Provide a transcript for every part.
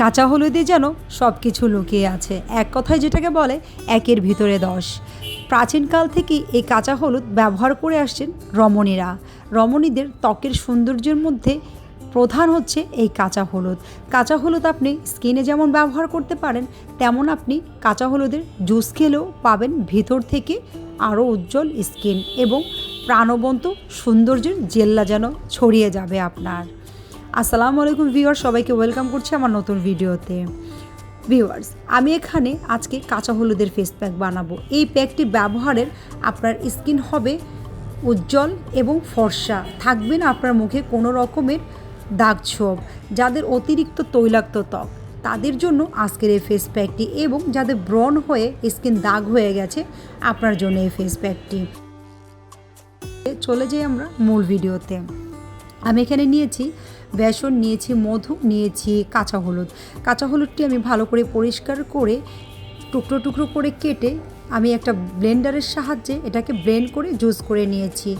কাঁচা হলুদে যেন সব কিছু লুকিয়ে আছে। এক কথায় যেটাকে বলে, একের ভিতরে দশ। প্রাচীনকাল থেকেই এই কাঁচা হলুদ ব্যবহার করে আসছেন রমণীরা। রমণীদের ত্বকের সৌন্দর্যের মধ্যে প্রধান হচ্ছে এই কাঁচা হলুদ। কাঁচা হলুদ আপনি স্কিনে যেমন ব্যবহার করতে পারেন, তেমন আপনি কাঁচা হলুদের জুস খেলেও পাবেন ভিতর থেকে আরও উজ্জ্বল স্কিন এবং প্রাণবন্ত সৌন্দর্যের জেল্লা যেন ছড়িয়ে যাবে আপনার। আসসালামু আলাইকুম ভিউয়ার সবাইকে ওয়েলকাম করছি আমার নতুন ভিডিওতে। ভিউয়ার্স, আমি এখানে আজকে কাঁচা হলুদের ফেস প্যাক বানাবো। এই প্যাকটি ব্যবহারের আপনার স্কিন হবে উজ্জ্বল এবং ফর্সা। থাকবে না আপনার মুখে কোনো রকমের দাগ ছোপ, যাদের অতিরিক্ত তৈলাক্ত ত্বক। তাদের জন্য আজকের এই ফেস প্যাকটি এবং যাদের ব্রণ হয়ে স্কিন দাগ হয়ে গেছে, আপনার জন্য এই ফেস প্যাকটি চলে যাই আমরা মূল ভিডিওতে। আমি এখানে নিয়েছি বেসন, নিয়েছি মধু, নিয়েছি কাঁচা হলুদ। কাঁচা হলুদটি আমি ভালো করে পরিষ্কার করে টুকরো টুকরো করে কেটে আমি একটা ব্লেন্ডারের সাহায্যে এটাকে ব্লেন্ড করে জুস করে নিয়েছি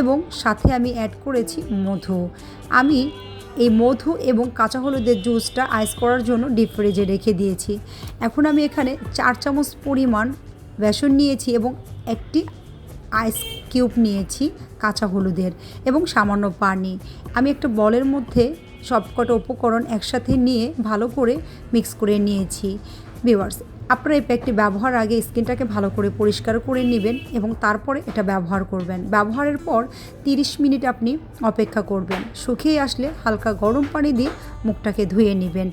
এবং সাথে আমি অ্যাড করেছি মধু। আমি এই মধু এবং কাঁচা হলুদের জুসটা আইস করার জন্য ডিপ ফ্রিজে রেখে দিয়েছি। এখন আমি এখানে চার চামচ পরিমাণ বেসন নিয়েছি এবং একটি আইস কিউব নিয়েছি, কাঁচা হলুদের এবং সামান্য পানি। আমি একটা বলের মধ্যে সবকটা উপকরণ একসাথে নিয়ে ভালো করে মিক্স করে নিয়েছি। ভিউয়ার্স আপনারা এই প্যাকটি ব্যবহার আগে স্কিনটাকে ভালো করে পরিষ্কার করে নেবেন এবং তারপরে এটা ব্যবহার করবেন। ব্যবহারের পর 30 মিনিট আপনি অপেক্ষা করবেন। শুকিয়ে আসলে হালকা গরম পানি দিয়ে মুখটাকে ধুয়ে নেবেন।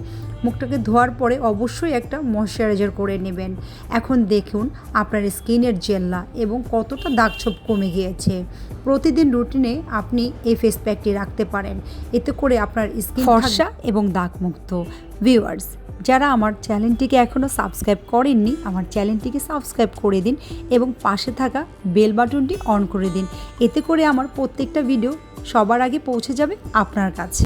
মুখটাকে ধোয়ার পরে অবশ্যই একটা ময়শ্চারাইজার করে নেবেন। এখন দেখুন আপনার স্কিনের জেল্লা এবং কতটা দাগছোপ কমে গিয়েছে। প্রতিদিন রুটিনে আপনি এই ফেস প্যাকটি রাখতে পারেন। এতে করে আপনার স্কিন ফর্সা এবং দাগমুক্ত। ভিউয়ার্স, যারা আমার চ্যানেলটিকে এখনও সাবস্ক্রাইব করেননি, আমার চ্যানেলটিকে সাবস্ক্রাইব করে দিন এবং পাশে থাকা বেল বাটনটি অন করে দিন। এতে করে আমার প্রত্যেকটা ভিডিও সবার আগে পৌঁছে যাবে আপনার কাছে।